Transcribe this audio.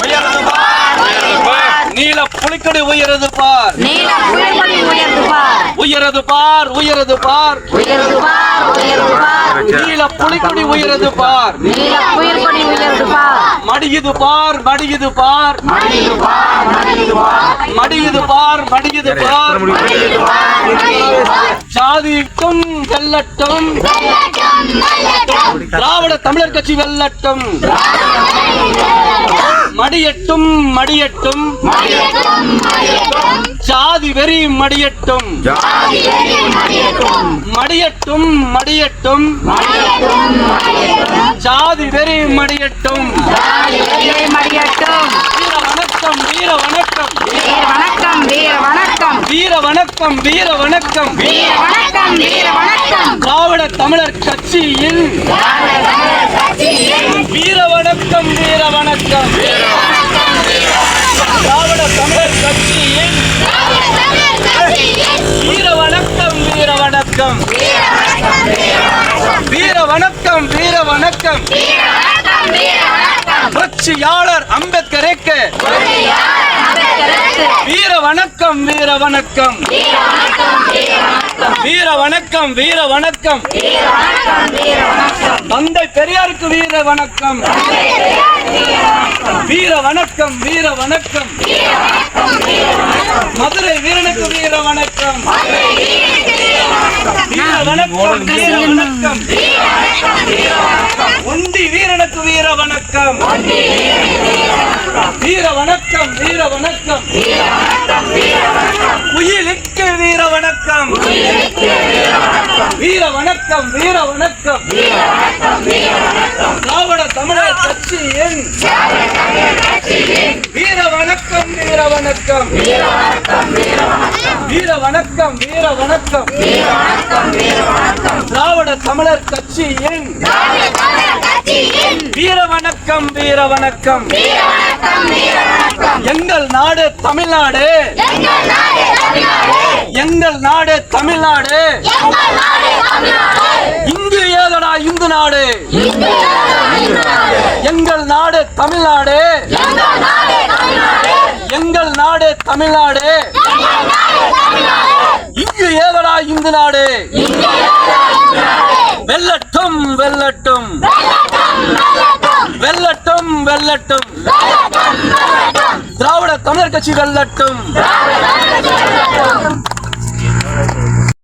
உயரது நீல புலிக்கொடி உயரது பார் நீல புயல்படி உயர்ந்து பார் உயரது பார் உயரது பார் உயர்ந்து பார் உயர்ந்து பார் நீல புலிக்கொடி உயரது பார் நீல புயல்படி உயர்ந்து பார் மடியுது பார் மடியுது பார் மடியுது பார் மடியுது பார் மடியுது பார் மடியுது பார் சாதிக்கும் வெல்லட்டும் திராவிட தமிழர் கட்சி வெல்லட்டும் மடியட்டும் மடியட்டும். ஜாதி வெறி மடியட்டும். மடியட்டும் மடியட்டும். ஜாதி வெறி மடியட்டும். வீர வணக்கம் வீர வணக்கம். வீர வணக்கம் வீர வணக்கம். வீர வணக்கம் வீர வணக்கம் வீர வணக்கம் வீர வணக்கம் திராவிட தமிழர் கட்சியின் வீர வணக்கம் வீர வணக்கம். வணக்கம். புரட்சியாளர் அம்பேத்கருக்கு. வீர வணக்கம் வீர வணக்கம். வீர வணக்கம் வீர வணக்கம். தந்தை பெரியாருக்கு வீர வணக்கம். வீர வணக்கம் வீர வணக்கம். மதுரை வீரனுக்கு வீர வணக்கம். வீர வணக்கம் வீர வணக்கம். ஒண்டி வீரனுக்கு வீர வணக்கம் வீர வணக்கம் வீர வணக்கம் குயிலுக்கு வீர வணக்கம் வீர வணக்கம் வீர வணக்கம் திராவிட தமிழர் கட்சியின் வீர வணக்கம் வீர வணக்கம் வீர வணக்கம் வீர வணக்கம் திராவிட தமிழர் கட்சியின் வீர வணக்கம் வீர வணக்கம் எங்கள் நாடு தமிழ்நாடு. எங்கள் நாடு தமிழ்நாடு. இங்கு ஏதடா இந்து நாடு. எங்கள் நாடு தமிழ்நாடு. எங்கள் நாடு தமிழ்நாடு. இங்கு ஏதடா இந்து நாடு. வெல்லட்டும் வெல்லட்டும். வெல்லட்டும் வெல்லட்டும். திராவிட தமிழர் கட்சி வெல்லட்டும்.